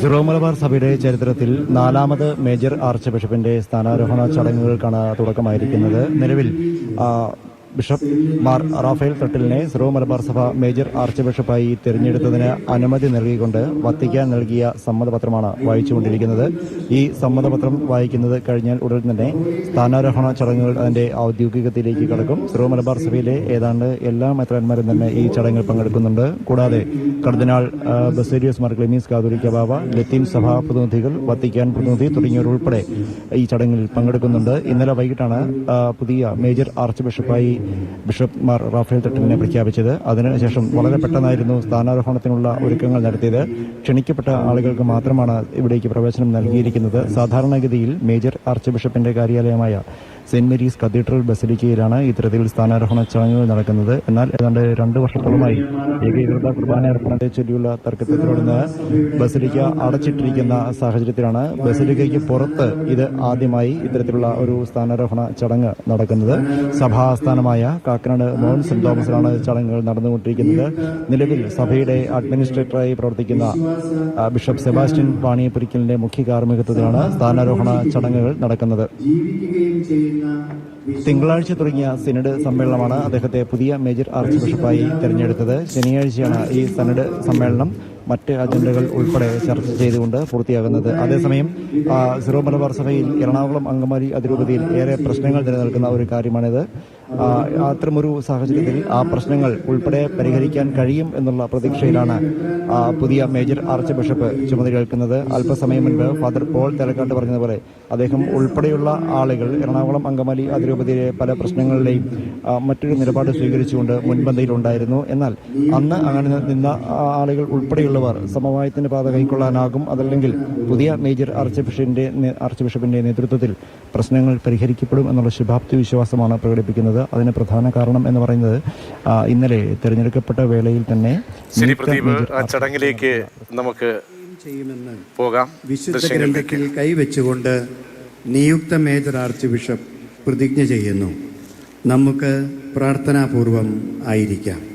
Syro Malabar സഭയുടെ ചരിത്രത്തിൽ നാലാമത് മേജർ ആർച്ച് ബിഷപ്പിന്റെ സ്ഥാനാരോഹണ ചടങ്ങുകൾക്കാണ് തുടക്കമായിരിക്കുന്നത്. നിലവിൽ ബിഷപ്പ് മാർ റാഫേൽ തട്ടിലിനെ സിറോ മലബാർ സഭ മേജർ ആർച്ച് ബിഷപ്പായി തിരഞ്ഞെടുത്തതിന് അനുമതി നൽകിക്കൊണ്ട് വത്തിക്കാൻ നൽകിയ സമ്മതപത്രമാണ് വായിച്ചുകൊണ്ടിരിക്കുന്നത്. ഈ സമ്മതപത്രം വായിക്കുന്നത് കഴിഞ്ഞാൽ ഉടൻ തന്നെ സ്ഥാനാരോഹണ ചടങ്ങുകൾ അതിന്റെ ഔദ്യോഗികത്തിലേക്ക് കടക്കും. സിറോ മലബാർ സഭയിലെ ഏതാണ്ട് എല്ലാ മെത്രാന്മാരും തന്നെ ഈ ചടങ്ങിൽ പങ്കെടുക്കുന്നുണ്ട്. കൂടാതെ കർദിനാൾ ബസേരിയസ് മാർ ക്ലെമീസ് കാതോലിക്ക ബാബ ലത്തീൻ സഭാ പ്രതിനിധികൾ വത്തിക്കാൻ പ്രതിനിധി തുടങ്ങിയവർ ഉൾപ്പെടെ ഈ ചടങ്ങിൽ പങ്കെടുക്കുന്നുണ്ട്. ഇന്നലെ വൈകിട്ടാണ് പുതിയ മേജർ ആർച്ച് ബിഷപ്പായി ബിഷപ്പ് മാർ റാഫേൽ തട്ടിലിനെ പ്രഖ്യാപിച്ചത്. അതിനുശേഷം വളരെ പെട്ടെന്നായിരുന്നു സ്ഥാനാരോഹണത്തിനുള്ള ഒരുക്കങ്ങൾ നടത്തിയത്. ക്ഷണിക്കപ്പെട്ട ആളുകൾക്ക് മാത്രമാണ് ഇവിടേക്ക് പ്രവേശനം നൽകിയിരിക്കുന്നത്. സാധാരണഗതിയിൽ മേജർ ആർച്ച് ബിഷപ്പിന്റെ കാര്യാലയമായ സെന്റ് മേരീസ് കത്തീഡ്രൽ ബസലിക്കയിലാണ് ഇത്തരത്തിൽ സ്ഥാനാരോഹണ ചടങ്ങുകൾ നടക്കുന്നത്. എന്നാൽ ഏതാണ്ട് രണ്ട് വർഷത്തോളമായി ഏകീകൃത കുർബാന അർപ്പണത്തെ ചൊല്ലിയുള്ള തർക്കത്തെ തുടർന്ന് ബസലിക്ക അടച്ചിട്ടിരിക്കുന്ന സാഹചര്യത്തിലാണ് ബസലിക്കയ്ക്ക് പുറത്ത് ഇത് ആദ്യമായി ഇത്തരത്തിലുള്ള ഒരു സ്ഥാനാരോഹണ ചടങ്ങ് നടക്കുന്നത്. സഭാസ്ഥാനമായ കാക്കനാട് മോൻ സെന്റ് തോമസിലാണ് ചടങ്ങുകൾ നടന്നുകൊണ്ടിരിക്കുന്നത്. നിലവിൽ സഭയുടെ അഡ്മിനിസ്ട്രേറ്ററായി പ്രവർത്തിക്കുന്ന ബിഷപ്പ് സെബാസ്റ്റ്യൻ വാണിയപ്പുരിക്കലിന്റെ മുഖ്യ കാർമ്മികത്വത്തിലാണ് സ്ഥാനാരോഹണ ചടങ്ങുകൾ നടക്കുന്നത്. ജീവിക്കുകയും ചെയ്യുന്ന. തിങ്കളാഴ്ച തുടങ്ങിയ സിനഡ് സമ്മേളനമാണ് അദ്ദേഹത്തെ പുതിയ മേജർ ആർച്ച് ബിഷപ്പായി തെരഞ്ഞെടുത്തത്. ശനിയാഴ്ചയാണ് ഈ സനഡ് സമ്മേളനം മറ്റ് അജണ്ടകൾ ഉൾപ്പെടെ ചർച്ച ചെയ്തുകൊണ്ട് പൂർത്തിയാകുന്നത്. അതേസമയം സിറോ മലബാർ സഭയിൽ എറണാകുളം അങ്കമാലി അതിരൂപതയിൽ ഏറെ പ്രശ്നങ്ങൾ നിലനിൽക്കുന്ന ഒരു കാര്യമാണിത്. അത്തരമൊരു സാഹചര്യത്തിൽ ആ പ്രശ്നങ്ങൾ ഉൾപ്പെടെ പരിഹരിക്കാൻ കഴിയും എന്നുള്ള പ്രതീക്ഷയിലാണ് പുതിയ മേജർ ആർച്ച് ബിഷപ്പ് ചുമതലയേൽക്കുന്നത് അല്പസമയം മുൻപ് ഫാദർ പോൾ തെലക്കാട്ട് പറഞ്ഞതുപോലെ അദ്ദേഹം ഉൾപ്പെടെയുള്ള ആളുകൾ എറണാകുളം അങ്കമാലി അതിരൂപതയിലെ പല പ്രശ്നങ്ങളിലെയും മറ്റൊരു നിലപാട് സ്വീകരിച്ചുകൊണ്ട് മുൻപന്തിയിലുണ്ടായിരുന്നു. എന്നാൽ അന്ന് അങ്ങനെ നിന്ന ആളുകൾ ഉൾപ്പെടെയുള്ളവർ സമവായത്തിന്റെ പാത കൈക്കൊള്ളാനാകും അതല്ലെങ്കിൽ പുതിയ മേജർ ആർച്ച് ബിഷപ്പിന്റെ ആർച്ച് ബിഷപ്പിന്റെ നേതൃത്വത്തിൽ പ്രശ്നങ്ങൾ പരിഹരിക്കപ്പെടും എന്നുള്ള ശുഭാപ്തി വിശ്വാസമാണ് പ്രകടിപ്പിക്കുന്നത്. അതിന് പ്രധാന കാരണം എന്ന് പറയുന്നത് ഇന്നലെ തെരഞ്ഞെടുക്കപ്പെട്ട വേളയിൽ തന്നെ ശരി നിയുക്ത പ്രദീപ് ആ ചടങ്ങിലേക്ക് നമുക്ക് ചെയ്യുമെന്ന് പോകാം. വിശുദ്ധ ഗ്രന്ഥത്തിൽ കൈവച്ചുകൊണ്ട് നിയുക്ത മേജർ ആർച്ച് ബിഷപ്പ് പ്രതിജ്ഞ ചെയ്യുന്നു. നമുക്ക് പ്രാർത്ഥനാപൂർവം ആയിരിക്കാം.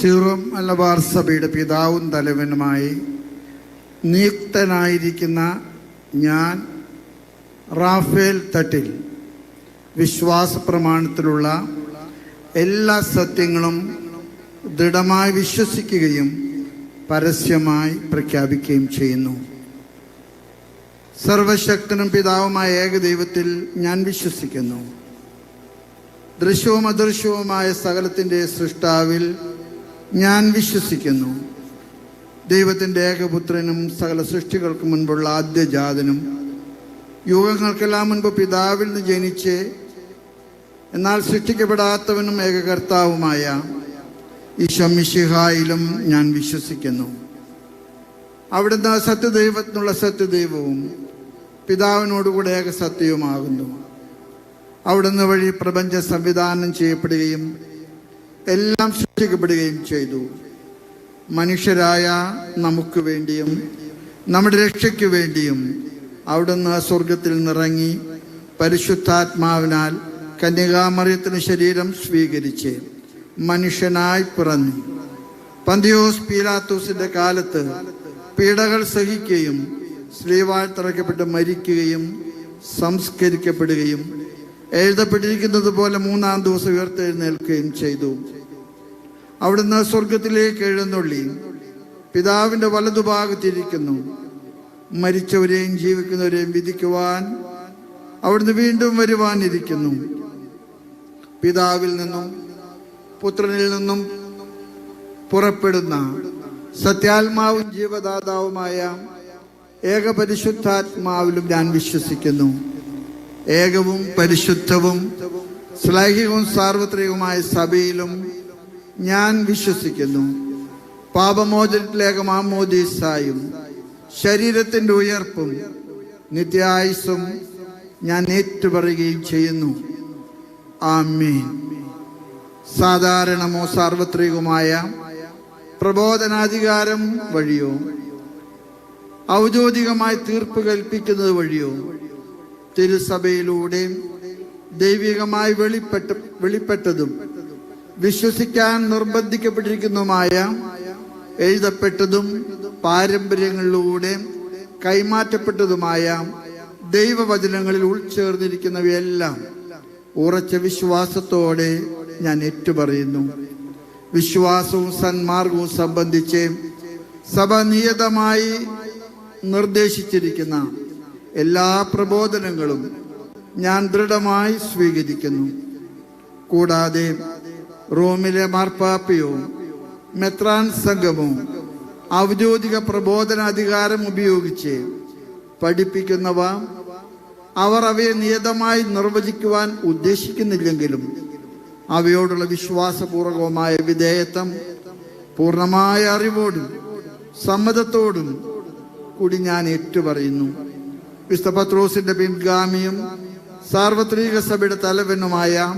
സീറോ മലബാർ സഭയുടെ പിതാവും തലവനുമായി നിയുക്തനായിരിക്കുന്ന ഞാൻ റാഫേൽ തട്ടിൽ വിശ്വാസ പ്രമാണത്തിലുള്ള എല്ലാ സത്യങ്ങളും ദൃഢമായി വിശ്വസിക്കുകയും പരസ്യമായി പ്രഖ്യാപിക്കുകയും ചെയ്യുന്നു. സർവശക്തനും പിതാവുമായ ഏകദൈവത്തിൽ ഞാൻ വിശ്വസിക്കുന്നു. ദൃശ്യവും അദൃശ്യവുമായ സകലത്തിന്റെ സൃഷ്ടാവിൽ ഞാൻ വിശ്വസിക്കുന്നു. ദൈവത്തിന്റെ ഏകപുത്രനും സകല സൃഷ്ടികൾക്ക് മുൻപുള്ള ആദ്യജാതനും യുഗങ്ങൾക്കെല്ലാം മുൻപ് പിതാവിൽ നിന്ന് ജനിച്ച് എന്നാൽ സൃഷ്ടിക്കപ്പെടാത്തവനും ഏകകർത്താവുമായ ഈശമിഷിഹായിലും ഞാൻ വിശ്വസിക്കുന്നു. അവിടുന്ന് സത്യദൈവത്തിനുള്ള സത്യദൈവവും പിതാവിനോടുകൂടെ ഏകസത്യവുമാകുന്നു. അവിടുന്ന് വഴി പ്രപഞ്ച സംവിധാനം ചെയ്യപ്പെടുകയും എല്ലാം സൃഷ്ടിക്കപ്പെടുകയും ചെയ്തു. മനുഷ്യരായ നമുക്ക് വേണ്ടിയും നമ്മുടെ രക്ഷയ്ക്ക് വേണ്ടിയും അവിടുന്ന് സ്വർഗത്തിൽ നിറങ്ങി പരിശുദ്ധാത്മാവിനാൽ കന്യകാമറിയത്തിന് ശരീരം സ്വീകരിച്ച് മനുഷ്യനായി പിറന്നു. പന്തിയോസ് പീലാത്തോസിന്റെ കാലത്ത് പീഡകൾ സഹിക്കുകയും സ്ലീവാൾ തറയ്ക്കപ്പെട്ട് മരിക്കുകയും സംസ്കരിക്കപ്പെടുകയും എഴുതപ്പെട്ടിരിക്കുന്നത് പോലെ മൂന്നാം ദിവസം ഉയർത്തെഴുന്നേൽക്കുകയും ചെയ്തു. അവിടുന്ന് സ്വർഗത്തിലേക്ക് എഴുന്നള്ളി. പിതാവിന്റെ വലതുഭാഗത്തിരിക്കുന്നു. മരിച്ചവരെയും ജീവിക്കുന്നവരെയും വിധിക്കുവാൻ അവിടുന്ന് വീണ്ടും വരുവാനിരിക്കുന്നു. പിതാവിൽ നിന്നും പുത്രനിൽ നിന്നും പുറപ്പെടുന്ന സത്യാത്മാവും ജീവദാതാവുമായ ഏകപരിശുദ്ധാത്മാവിലും ഞാൻ വിശ്വസിക്കുന്നു. ഏകവും പരിശുദ്ധവും ശ്ലൈഹികവും സാർവത്രികവുമായ സഭയിലും ഞാൻ വിശ്വസിക്കുന്നു. പാപമോചനത്തിലേകമാമോദീസായും ശരീരത്തിന്റെ ഉയർപ്പും നിത്യായുസും ഞാൻ ഏറ്റുപറയുകയും ചെയ്യുന്നു. ആമീൻ. സാധാരണമോ സാർവത്രികവുമായ പ്രബോധനാധികാരം വഴിയോ ഔദ്യോഗികമായി തീർപ്പ് കൽപ്പിക്കുന്നത് വഴിയോ തിരുസഭയിലൂടെ ദൈവികമായി വെളിപ്പെട്ട വെളിപ്പെട്ടതും വിശ്വസിക്കാൻ നിർബന്ധിക്കപ്പെട്ടിരിക്കുന്നതുമായ എഴുതപ്പെട്ടതും പാരമ്പര്യങ്ങളിലൂടെ കൈമാറ്റപ്പെട്ടതുമായ ദൈവവചനങ്ങളിൽ ഉൾച്ചേർന്നിരിക്കുന്നവയെല്ലാം ഉറച്ച വിശ്വാസത്തോടെ ഞാൻ ഏറ്റുപറയുന്നു. വിശ്വാസവും സന്മാർഗവും സംബന്ധിച്ച് സഭ നിയതമായി നിർദ്ദേശിച്ചിരിക്കുന്ന എല്ലാ പ്രബോധനങ്ങളും ഞാൻ ദൃഢമായി സ്വീകരിക്കുന്നു. കൂടാതെ റോമിലെ മാർപ്പാപ്പയവും മെത്രാൻ സംഘവും ഔദ്യോഗിക പ്രബോധനാധികാരം ഉപയോഗിച്ച് പഠിപ്പിക്കുന്നവ അവർ അവയെ നിയതമായി നിർവചിക്കുവാൻ ഉദ്ദേശിക്കുന്നില്ലെങ്കിലും അവയോടുള്ള വിശ്വാസപൂർവകമായ വിധേയത്വം പൂർണമായ അറിവോടും സമ്മതത്തോടും കൂടി ഞാൻ ഏറ്റുപറയുന്നു. വിശുദ്ധ പത്രോസിന്റെ പിൻഗാമിയും സാർവത്രിക സഭയുടെ തലവനുമായ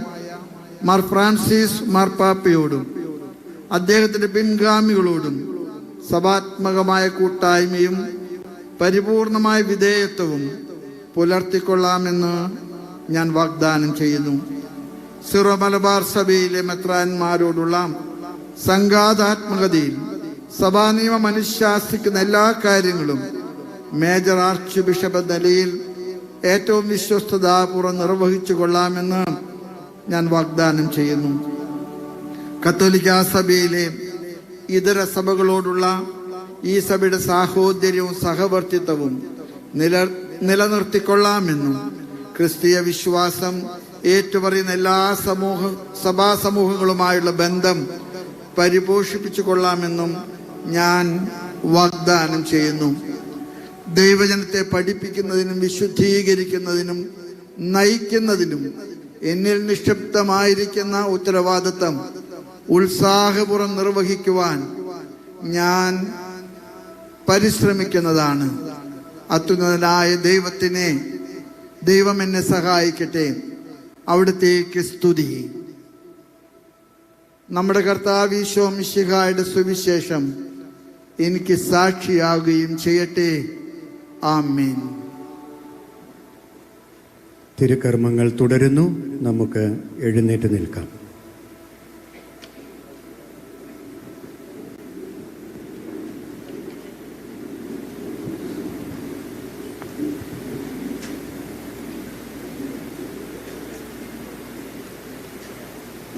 മാർ ഫ്രാൻസിസ് മാർപ്പാപ്പയോടും അദ്ദേഹത്തിന്റെ പിൻഗാമികളോടും സഭാത്മകമായ കൂട്ടായ്മയും പരിപൂർണമായ വിധേയത്വവും പുലർത്തിക്കൊള്ളാമെന്ന് ഞാൻ വാഗ്ദാനം ചെയ്യുന്നു. സിറോ മലബാർ സഭയിലെ മെത്രാന്മാരോടുള്ള സംഘാതാത്മകതയിൽ സഭാ നിയമം അനുശാസിക്കുന്ന എല്ലാ കാര്യങ്ങളും മേജർ ആർച്ച് ബിഷപ്പ് നിലയിൽ ഏറ്റവും വിശ്വസ്തതാപൂർവം നിർവഹിച്ചു കൊള്ളാമെന്ന് ഞാൻ വാഗ്ദാനം ചെയ്യുന്നു. കത്തോലിക്ക സഭയിലെ ഇതര സഭകളോടുള്ള ഈ സഭയുടെ സാഹോദര്യവും സഹവർത്തിത്വവും നില നിലനിർത്തിക്കൊള്ളാമെന്നും ക്രിസ്തീയ വിശ്വാസം ഏറ്റുപറയുന്ന എല്ലാ സമൂഹ സഭാ സമൂഹങ്ങളുമായുള്ള ബന്ധം പരിപോഷിപ്പിച്ചു കൊള്ളാമെന്നും ഞാൻ വാഗ്ദാനം ചെയ്യുന്നു. ദൈവജനത്തെ പഠിപ്പിക്കുന്നതിനും വിശുദ്ധീകരിക്കുന്നതിനും നയിക്കുന്നതിനും എന്നിൽ നിക്ഷിപ്തമായിരിക്കുന്ന ഉത്തരവാദിത്തം ഉത്സാഹപൂർവം നിർവഹിക്കുവാൻ ഞാൻ പരിശ്രമിക്കുന്നതാണ്. അത്യുന്നതനായ ദൈവത്തിനെ ദൈവം എന്നെ സഹായിക്കട്ടെ. അവിടത്തേക്ക് സ്തുതി. നമ്മുടെ കർത്താവ് ഈശോ മിശിഹായുടെ സുവിശേഷം എനിക്ക് സാക്ഷിയാകുകയും ചെയ്യട്ടെ. ആമേൻ. തിരുക്കർമ്മങ്ങൾ തുടരുന്നു. നമുക്ക് എഴുന്നേറ്റ് നിൽക്കാം.